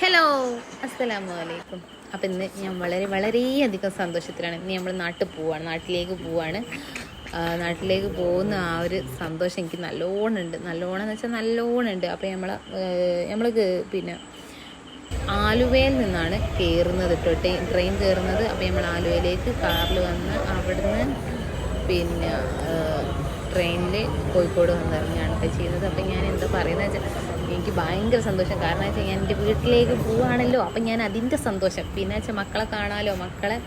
Hello അസ്സലാമു അലൈക്കും അപ്പം ഇന്ന് ഞാൻ വളരെ വളരെയധികം സന്തോഷത്തിലാണ്. ഇന്ന് നമ്മൾ നാട്ടിൽ പോവാണ്. നാട്ടിലേക്ക് പോവാണ്. നാട്ടിലേക്ക് പോകുന്ന ആ ഒരു സന്തോഷം എനിക്ക് നല്ലോണം ഉണ്ട്. നല്ലോണം എന്ന് വെച്ചാൽ നല്ലോണം ഉണ്ട്. അപ്പം നമ്മൾ നമ്മൾ പിന്നെ ആലുവയിൽ നിന്നാണ് കയറുന്നത് കേട്ടോ ട്രെയിൻ കയറുന്നത് അപ്പോൾ നമ്മൾ ആലുവയിലേക്ക് കാറിൽ വന്ന് അവിടുന്ന് പിന്നെ ട്രെയിനിൽ കോഴിക്കോട് വന്നിറങ്ങുകയാണ് ഇപ്പം ചെയ്യുന്നത്. അപ്പം ഞാൻ എന്താ പറയുന്നത് വെച്ചാൽ എനിക്ക് ഭയങ്കര സന്തോഷം. കാരണം വെച്ചാൽ ഞാൻ എന്റെ വീട്ടിലേക്ക് പോവുകയാണല്ലോ അപ്പം ഞാൻ അതിന്റെ സന്തോഷം. പിന്നെ വെച്ചാൽ മക്കളെ കാണാമല്ലോ മക്കളെ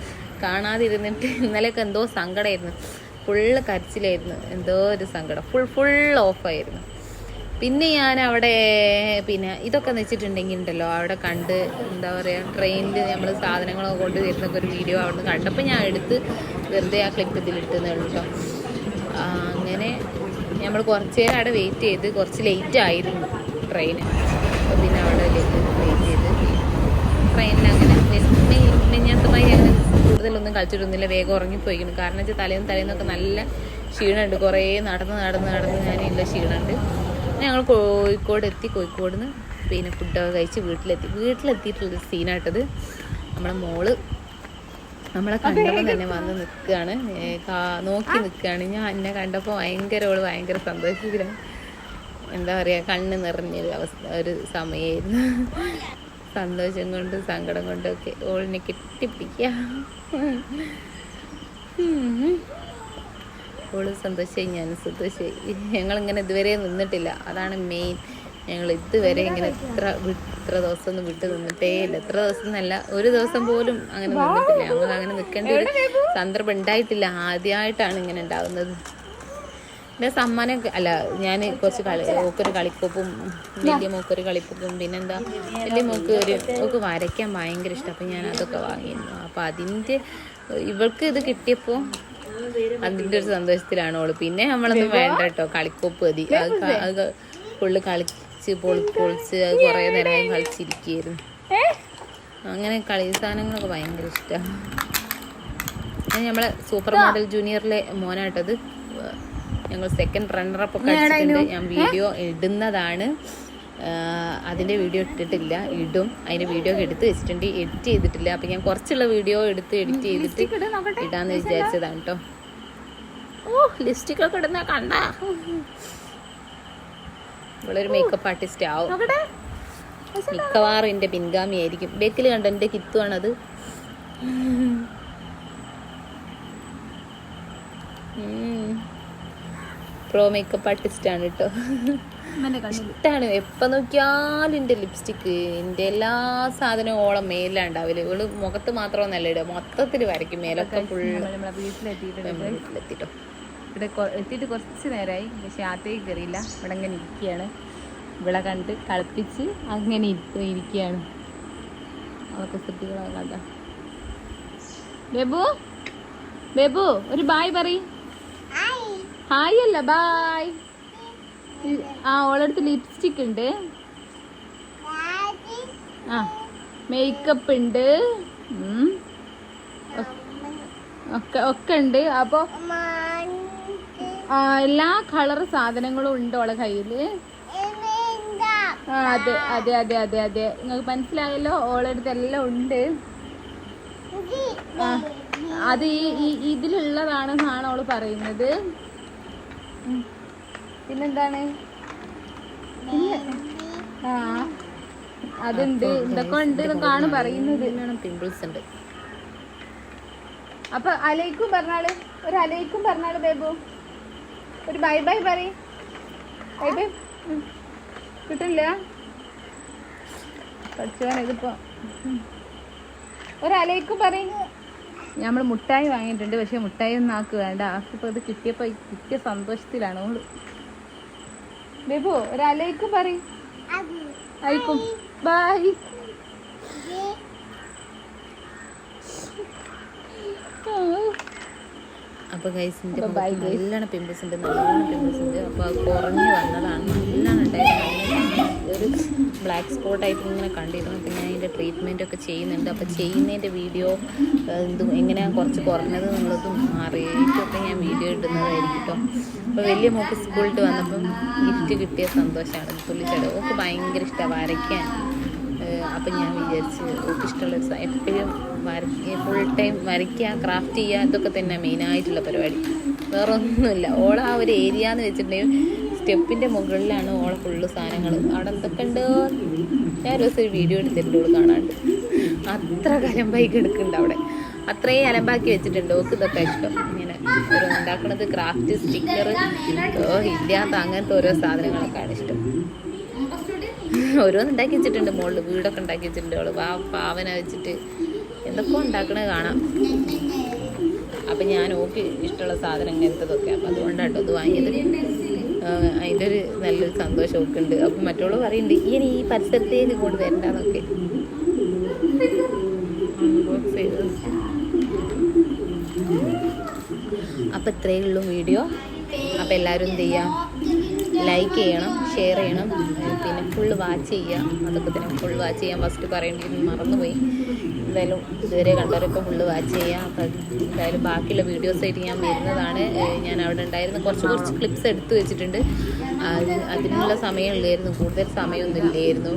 കാണാതിരുന്നിട്ട് ഇന്നലെയൊക്കെ എന്തോ സങ്കടമായിരുന്നു ഫുള്ള് കരച്ചിലായിരുന്നു. എന്തോ ഒരു സങ്കടം. ഫുൾ ഫുൾ ഓഫായിരുന്നു പിന്നെ ഞാൻ അവിടെ പിന്നെ ഇതൊക്കെ വെച്ചിട്ടുണ്ടെങ്കിൽ ഉണ്ടല്ലോ അവിടെ കണ്ട് എന്താ പറയുക ട്രെയിനിൽ നമ്മൾ സാധനങ്ങളൊക്കെ കൊണ്ട് വരുന്നൊക്കെ ഒരു വീഡിയോ അവിടെ കണ്ടപ്പോൾ ഞാൻ എടുത്ത് വെറുതെ ആ ക്ലിപ്പ് ഇതിലിട്ടുന്നേ ഉള്ളൂ കേട്ടോ അങ്ങനെ നമ്മൾ കുറച്ച് നേരം അവിടെ വെയിറ്റ് ചെയ്ത് കുറച്ച് ലേറ്റ് ആയിരുന്നു. ട്രെയിന് അപ്പോൾ പിന്നെ അവിടെ വെയിറ്റ് ചെയ്ത്. ട്രെയിനിൽ അങ്ങനെ നെഞ്ഞാത്തമായി അങ്ങനെ കൂടുതലൊന്നും കളിച്ചിട്ടൊന്നുമില്ല. വേഗം ഉറങ്ങിപ്പോയിക്കുന്നു കാരണം വെച്ചാൽ തലേന്ന് തലേന്നൊക്കെ നല്ല ക്ഷീണമുണ്ട്. കുറേ നടന്ന് നടന്ന് നടന്ന് ഞാനില്ല ക്ഷീണമുണ്ട്. ഞങ്ങൾ കോഴിക്കോട് എത്തി. കോഴിക്കോട് നിന്ന് പിന്നെ ഫുഡൊക്കെ കഴിച്ച് വീട്ടിലെത്തി. വീട്ടിലെത്തിയിട്ടുള്ള സീനായിട്ടത് നമ്മളെ മോൾ നമ്മളെ കണ്ടപ്പോൾ തന്നെ വന്ന് നിൽക്കുകയാണ് നോക്കി നിൽക്കുകയാണ് ഞാൻ എന്നെ കണ്ടപ്പോൾ ഭയങ്കര ഓൾ ഭയങ്കര സന്തോഷത്തിലാണ് എന്താ പറയുക കണ്ണ് നിറഞ്ഞൊരു അവസ്ഥ ഒരു സമയമായിരുന്നു സന്തോഷം കൊണ്ടും സങ്കടം കൊണ്ടൊക്കെ ഓളിനെ കെട്ടിപ്പിടിക്കുക. ഓൾ സന്തോഷമായി ഞാൻ സന്തോഷമായി ഞങ്ങളിങ്ങനെ ഇതുവരെ നിന്നിട്ടില്ല. അതാണ് മെയിൻ ഞങ്ങൾ ഇതുവരെ ഇങ്ങനെ ഇത്ര ഇത്ര ദിവസം ഒന്നും വിട്ടു നിന്നിട്ടേ ഇല്ല. ഇത്ര ദിവസം എന്നല്ല ഒരു ദിവസം പോലും അങ്ങനെ നിന്നിട്ടില്ല. ഞങ്ങൾ അങ്ങനെ നിൽക്കേണ്ട ഒരു സന്ദർഭം ഉണ്ടായിട്ടില്ല. ആദ്യമായിട്ടാണ് ഇങ്ങനെ ഉണ്ടാകുന്നത് പിന്നെ സമ്മാനം അല്ല ഞാൻ കുറച്ച് കളി ഓക്കൊരു കളിക്കൊപ്പും വലിയ മൂക്കൊരു കളിക്കൊപ്പും പിന്നെന്താ വലിയ മൂക്ക് ഒരു മൂക്ക് വരയ്ക്കാൻ ഭയങ്കര ഇഷ്ടം. അപ്പം ഞാൻ അതൊക്കെ വാങ്ങിയിരുന്നു. അപ്പം അതിന്റെ ഇവൾക്ക് ഇത് കിട്ടിയപ്പോൾ അതിന്റെ ഒരു സന്തോഷത്തിലാണ് ഓൾ. പിന്നെ നമ്മളൊന്നും വേണ്ട കേട്ടോ കളിക്കൊപ്പ് മതി. അത് ഫുള്ള് കളിച്ച് പൊളി പൊളിച്ച് അത് കുറേ നേരം കളിച്ചിരിക്കുകയായിരുന്നു അങ്ങനെ കളി സാധനങ്ങളൊക്കെ ഭയങ്കര ഇഷ്ടമാണ് നമ്മളെ സൂപ്പർ മോഡൽ ജൂനിയറിലെ മോനായിട്ടത് ഞങ്ങൾ സെക്കൻഡ് റണ്ണറപ്പ് ഒക്കെ അടിച്ചിട്ടുണ്ട്. ഞാൻ വീഡിയോ ഇടുന്നതാണ്. അതിന്റെ അതിന്റെ വീഡിയോ ഇട്ടിട്ടില്ല. ഇടും. അതിന്റെ വീഡിയോ ഒക്കെ എടുത്ത് വെച്ചിട്ടുണ്ട്. എഡിറ്റ് ചെയ്തിട്ടില്ല. അപ്പം ഞാൻ കുറച്ചുള്ള വീഡിയോ എടുത്ത് എഡിറ്റ് ചെയ്തിട്ട് ഇടാന്ന് വിചാരിച്ചതാണ് കേട്ടോ ഓ ലിപ്സ്റ്റിക് ഒക്കെ ഇടുന്ന കണ്ട. ഇവളൊരു മേക്കപ്പ് ആർട്ടിസ്റ്റ് ആവും. മിക്കവാറും എന്റെ പിൻഗാമി ആയിരിക്കും. ബേക്കിൽ കണ്ട? എന്റെ കിത്തുവാണത്. പ്രോ മേക്കപ്പ് ആർട്ടിസ്റ്റാണ് കേട്ടോ ഇഷ്ടാണ്. എപ്പോ നോക്കിയാലും എന്റെ ലിപ്സ്റ്റിക്ക് എന്റെ എല്ലാ സാധനവും ഓളം മേലാണ്ടാവില്ല ഇവൾ മുഖത്ത് മാത്രമൊന്നല്ല ഇടുക മൊത്തത്തിൽ വരയ്ക്കും. മേലൊക്കെ ഫുള്ള് വീട്ടിലെത്തിട്ടോ ഇവിടെ എത്തിയിട്ട് കുറച്ച് നേരമായി പക്ഷെ ആത്തേക്ക് കയറിയില്ല ഇവിടെ അങ്ങനെ ഇരിക്കുകയാണ്. ഇവിടെ കണ്ട് കളിപ്പിച്ച് അങ്ങനെ ഇരിക്കും ഇരിക്കുകയാണ്. അവർക്ക് കുട്ടികളെ കണ്ട ബേബു? ബേബു ഒരു ബായ് പറയ്. ഹായ് അല്ല ബായ് ആ ഓളടുത്ത് ലിപ്സ്റ്റിക് ഉണ്ട്. ആ മേക്കപ്പ് ഉണ്ട്. ഒക്കെ ഒക്കെ ഉണ്ട്. അപ്പോൾ എല്ലാ കളർ സാധനങ്ങളും ഉണ്ട് ഓളെ കയ്യിൽ. ആ, അതെ അതെ അതെ അതെ അതെ. നിങ്ങൾക്ക് മനസ്സിലായല്ലോ? ഓളടുത്ത് എല്ലാം ഉണ്ട്. അത് ഈ ഇതിലുള്ളതാണ് ഇതിലുള്ളതാണെന്നാണ് അവൾ പറയുന്നത്. പിന്നെന്താണ്? പിന്നെ ആ അതുണ്ട്. ഇതൊക്കെ ഉണ്ട് എന്നൊക്കെയാണ് പറയുന്നത്. പിമ്പിൾസ് ഉണ്ട് അപ്പൊ അലൈക്കും പറഞ്ഞാൾ ഒരു അലൈക്കും പറഞ്ഞാൾ ബേബു. ഒരു ബൈ ബൈ പറ ബൈ ബൈ. കിട്ടില്ല? പഠിച്ചോനെ ഇതിപ്പോ. ഒരു അലൈക്കും പറയും. നമ്മൾ മുട്ടായി വാങ്ങിയിട്ടുണ്ട് പക്ഷേ മുട്ടായി ഒന്നും ആക്ക് വേണ്ട. ആക്കിപ്പോ അത് കിട്ടിയപ്പോൾ കിട്ടിയ സന്തോഷത്തിലാണ് ഓൾ. ബേബു ഒരു അലൈക്കും പറയും. അയക്കും ബൈ അപ്പൊ ഗൈസിന്റെ നല്ലോണം പിമ്പിൾസ് ഉണ്ട് നല്ലോണം പിമ്പിൾസ് ഉണ്ട്. അപ്പൊ അത് കുറഞ്ഞു വന്നതാണ്. ഒരു ബ്ലാക്ക് സ്പോട്ടായിട്ട് ഇങ്ങനെ കണ്ടിരുന്നു. പിന്നെ അതിന്റെ ട്രീറ്റ്മെന്റ് ഒക്കെ ചെയ്യുന്നുണ്ട്. അപ്പോൾ ചെയ്യുന്നതിന്റെ വീഡിയോ എന്ത് എങ്ങനെയാണ് കുറച്ച് കുറഞ്ഞത് എന്നുള്ളതും മാറിയിട്ടൊക്കെ ഞാൻ വീഡിയോ ഇടുന്നതായിരിക്കും കേട്ടോ അപ്പോൾ വലിയ മോക്ക് സ്കൂളിട്ട് വന്നപ്പം ഗിഫ്റ്റ് കിട്ടിയ സന്തോഷമാണ് തുള്ളിച്ചട ഓക്ക് ഭയങ്കര ഇഷ്ടമാണ് വരയ്ക്കാൻ. അപ്പം ഞാൻ വിചാരിച്ച് ഓക്ക് ഇഷ്ടമുള്ള എപ്പോഴും വരയ്ക്കുക ഫുൾ ടൈം വരയ്ക്കുക ക്രാഫ്റ്റ് ചെയ്യുക ഇതൊക്കെ തന്നെ മെയിനായിട്ടുള്ള പരിപാടി. വേറെ ഒന്നുമില്ല ഓളാ ഒരു ഏരിയ എന്ന് വെച്ചിട്ടുണ്ടെങ്കിൽ സ്റ്റെപ്പിന്റെ മുകളിലാണ് ഓളെ ഫുള്ള് സാധനങ്ങൾ അവിടെ എന്തൊക്കെ ഉണ്ട്? ഞാൻ ഒരു ദിവസം ഒരു വീഡിയോ എടുത്തിട്ടുണ്ട് ഓൾ കാണാണ്ട്. അത്ര കലമ്പായി കിടക്കുന്നുണ്ട് അവിടെ. അത്രയും അലമ്പാക്കി വെച്ചിട്ടുണ്ട്. ഓക്ക് ഇതൊക്കെ ഇഷ്ടം. ഇങ്ങനെ ഓരോ ഉണ്ടാക്കുന്നത് ക്രാഫ്റ്റ് സ്റ്റിക്കർ ഇല്ലാത്ത അങ്ങനത്തെ ഓരോ സാധനങ്ങളൊക്കെയാണ് ഇഷ്ടം. ഓരോന്ന് ഉണ്ടാക്കി വെച്ചിട്ടുണ്ട് മോളിൽ വീടൊക്കെ ഉണ്ടാക്കി വെച്ചിട്ടുണ്ട് അവൾ പാ പാവന വെച്ചിട്ട്. എന്തൊക്കെ ഉണ്ടാക്കണത് കാണാം. അപ്പം ഞാൻ ഓക്ക് ഇഷ്ടമുള്ള സാധനം ഇങ്ങനത്തതൊക്കെ. അപ്പം അതുകൊണ്ടാട്ടോ അത് വാങ്ങിയത്. അതിന്റെ ഒരു നല്ലൊരു സന്തോഷമൊക്കെ ഉണ്ട് അപ്പം മറ്റുള്ള പറയുന്നുണ്ട് ഇനി ഈ പരിസരത്തേക്ക് കൊണ്ട് വരണ്ടെന്നൊക്കെ. അപ്പം ഇത്രയേ ഉള്ളൂ വീഡിയോ. അപ്പം എല്ലാവരും എന്ത് ചെയ്യാം? ലൈക്ക് ചെയ്യണം ഷെയർ ചെയ്യണം. പിന്നെ ഫുൾ വാച്ച് ചെയ്യുക അതൊക്കെ തന്നെ ഫുൾ വാച്ച് ചെയ്യാൻ ഫസ്റ്റ് പറയേണ്ടി മറന്നുപോയി. എന്തായാലും ഇതുവരെ കണ്ടവരൊക്കെ ഫുള്ള് വാച്ച് ചെയ്യാം. അപ്പം എന്തായാലും ബാക്കിയുള്ള വീഡിയോസ് ആയിട്ട് ഞാൻ വരുന്നതാണ്. ഞാൻ അവിടെ ഉണ്ടായിരുന്ന. കുറച്ച് കുറച്ച് ക്ലിപ്സ് എടുത്തു വെച്ചിട്ടുണ്ട്. അതിനുള്ള സമയം ഇല്ലായിരുന്നു കൂടുതൽ സമയമൊന്നും ഇല്ലായിരുന്നു.